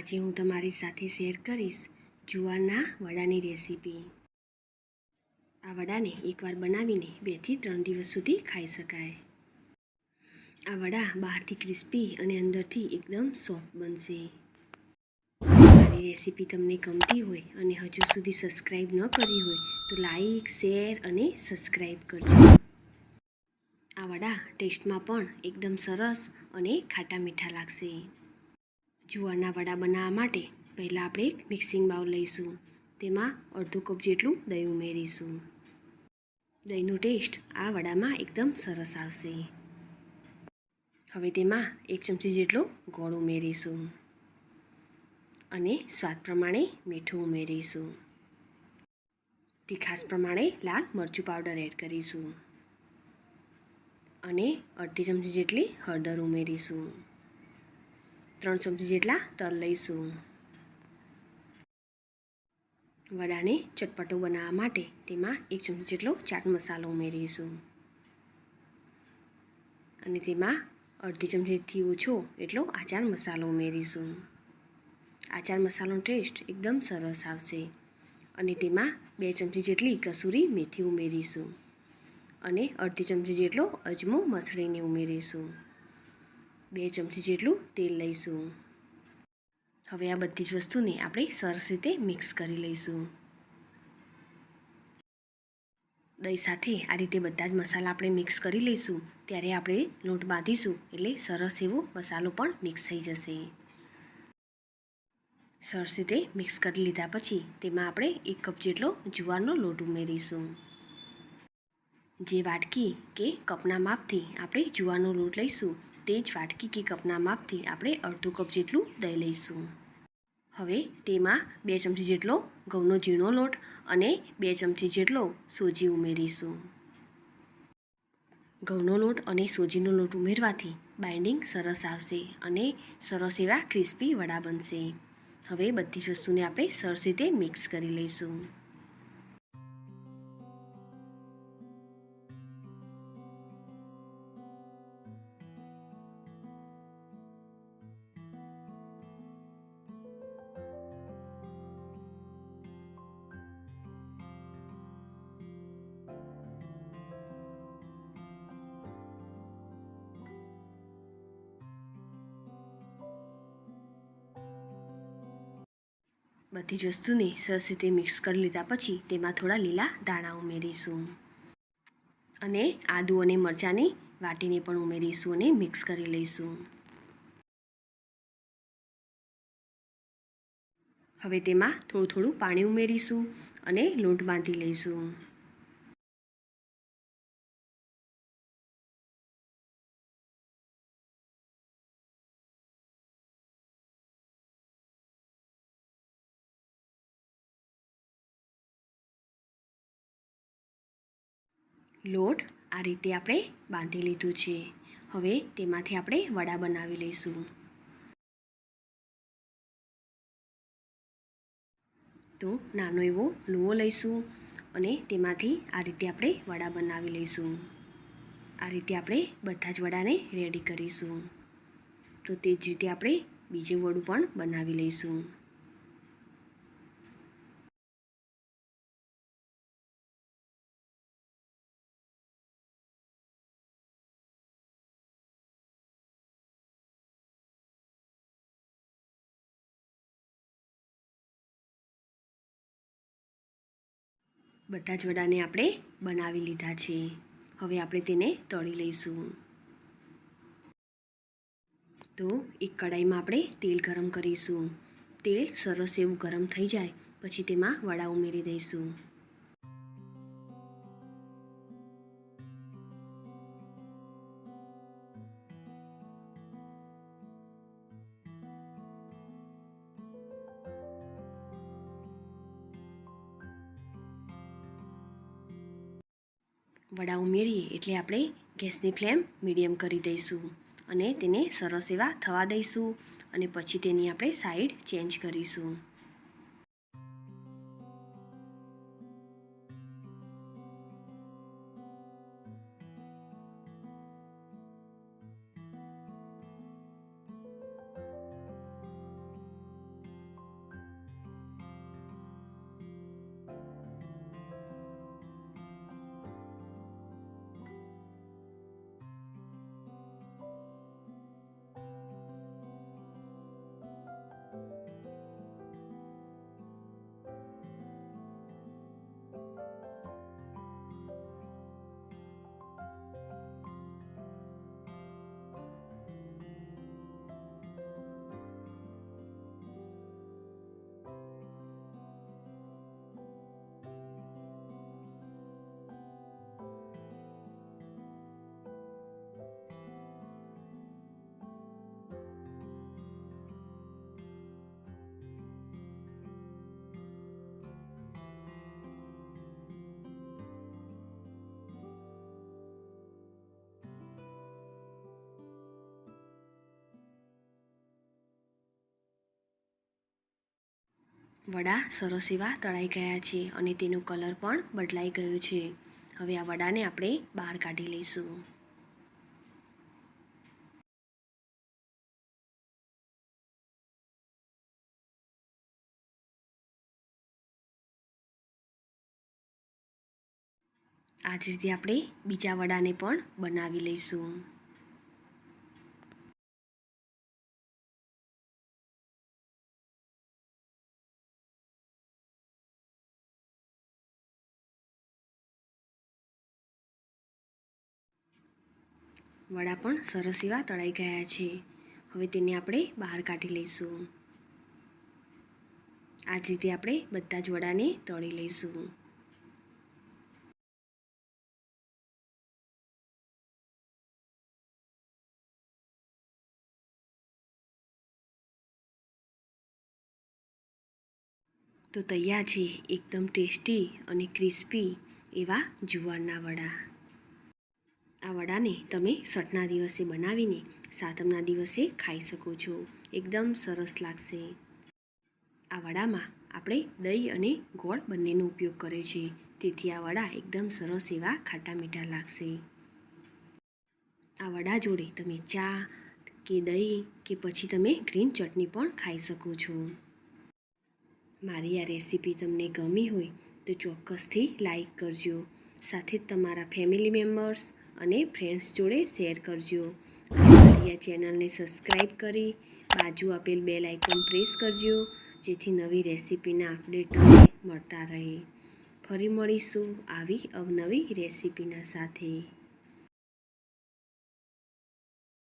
આજે હું તમારી સાથે શેર કરીશ જુવારના વડાની રેસીપી આ વડાને એકવાર બનાવીને બેથી ત્રણ દિવસ સુધી ખાઈ શકાય. આ વડા બહારથી ક્રિસ્પી અને અંદરથી એકદમ સોફ્ટ બનશે. મારી રેસીપી તમને ગમતી હોય અને હજુ સુધી સબસ્ક્રાઈબ ન કરી હોય તો લાઈક શેર અને સબસ્ક્રાઈબ કરજો. આ વડા ટેસ્ટમાં પણ એકદમ સરસ અને ખાટા મીઠા લાગશે. જુવારના વડા બનાવવા માટે પહેલાં આપણે એક મિક્સિંગ બાઉલ લઈશું. તેમાં અડધો કપ જેટલું દહીં ઉમેરીશું. દહીંનો ટેસ્ટ આ વડામાં એકદમ સરસ આવશે. હવે તેમાં એક ચમચી જેટલો ગોળ ઉમેરીશું અને સ્વાદ પ્રમાણે મીઠું ઉમેરીશું. તીખાસ પ્રમાણે લાલ મરચું પાવડર એડ કરીશું. અને અડધી ચમચી જેટલી હળદર ઉમેરીશું. ત્રણ ચમચી જેટલા તલ લઈશું. વડાને ચટપટો બનાવવા માટે તેમાં એક ચમચી જેટલો ચાટ મસાલો ઉમેરીશું. અને તેમાં અડધી ચમચીથી ઓછો એટલો આચાર મસાલો ઉમેરીશું. આચાર મસાલોનો ટેસ્ટ એકદમ સરસ આવશે. અને તેમાં બે ચમચી જેટલી કસૂરી મેથી ઉમેરીશું. અને અડધી ચમચી જેટલો અજમો મસળીને ઉમેરીશું. બે ચમચી જેટલું તેલ લઈશું. હવે આ બધી જ વસ્તુને આપણે સરસ રીતે મિક્સ કરી લઈશું. દહીં સાથે આ રીતે બધા જ મસાલા આપણે મિક્સ કરી લઈશું. ત્યારે આપણે લોટ બાંધીશું એટલે સરસ એવો મસાલો પણ મિક્સ થઈ જશે. સરસ રીતે મિક્સ કરી લીધા પછી તેમાં આપણે એક કપ જેટલો જુવારનો લોટ ઉમેરીશું. જે વાટકી કે કપના માપથી આપણે જુવારનો લોટ લઈશું તે જ વાટકી કે કપના માપથી આપણે અડધો કપ જેટલું દહીં લઈશું. હવે તેમાં બે ચમચી જેટલો ઘઉંનો ઝીણો લોટ અને બે ચમચી જેટલો સોજી ઉમેરીશું. ઘઉંનો લોટ અને સોજીનો લોટ ઉમેરવાથી બાઇન્ડિંગ સરસ આવશે અને સરસ એવા ક્રિસ્પી વડા બનશે. હવે બધી જ વસ્તુને આપણે સરસ રીતે મિક્સ કરી લઈશું. બધી જ વસ્તુને સરસ રીતે મિક્સ કરી લીધા પછી તેમાં થોડા લીલા દાણા ઉમેરીશું. અને આદુ અને મરચાંને વાટીને પણ ઉમેરીશું અને મિક્સ કરી લઈશું. હવે તેમાં થોડું થોડું પાણી ઉમેરીશું અને લોટ બાંધી લઈશું. લોટ આ રીતે આપણે બાંધી લીધું છે. હવે તેમાંથી આપણે વડા બનાવી લઈશું. તો નાનો એવો લુઓ લઈશું અને તેમાંથી આ રીતે આપણે વડા બનાવી લઈશું. આ રીતે આપણે બધા જ વડાને રેડી કરીશું. તો તે જ રીતે આપણે બીજું વડું પણ બનાવી લઈશું. બધા જ વડાને આપણે બનાવી લીધા છે. હવે આપણે તેને તળી લઈશું. તો એક કડાઈમાં આપણે તેલ ગરમ કરીશું. તેલ સરસ એવું ગરમ થઈ જાય, પછી તેમાં વડા ઉમેરી દઈશું. વડા ઉમેરીએ એટલે આપણે ગેસની ફ્લેમ મીડિયમ કરી દઈશું અને તેને સરસ એવા થવા દઈશું અને પછી તેની આપણે સાઈડ ચેન્જ કરીશું. વડા સરસ એવા તળાઈ ગયા છે અને તેનો કલર પણ બદલાઈ ગયો છે. હવે આ વડાને આપણે બહાર કાઢી લઈશું. આ જ રીતે આપણે બીજા વડાને પણ બનાવી લઈશું. વડા પણ સરસ એવા તળાઈ ગયા છે. હવે તેને આપણે બહાર કાઢી લઈશું. આ જ રીતે આપણે બધા જ વડાને તળી લઈશું. તો તૈયાર છે, એકદમ ટેસ્ટી અને ક્રિસ્પી એવા જુવારના વડા. આ વડાને તમે સટના દિવસે બનાવીને સાતમના દિવસે ખાઈ શકો છો. એકદમ સરસ લાગશે. આ વડામાં આપણે દહીં અને ગોળ બંનેનો ઉપયોગ કરે છે. તેથી આ વડા એકદમ સરસ એવા ખાટા મીઠા લાગશે. આ વડા જોડે તમે ચા કે દહીં કે પછી તમે ગ્રીન ચટણી પણ ખાઈ શકો છો. મારી આ રેસીપી તમને ગમી હોય તો ચોક્કસથી લાઈક કરજો. સાથે તમારા ફેમિલી મેમ્બર્સ અને ફ્રેન્ડ્સ જોડે શેર કરજો. મારી ચેનલને સબસ્ક્રાઈબ કરી, બાજુ આપેલ બેલ આઇકોન પ્રેસ કરજો, જેથી નવી રેસીપીના અપડેટ મળતા રહે. ફરી મળીશું આવી અવનવી રેસીપીના સાથે.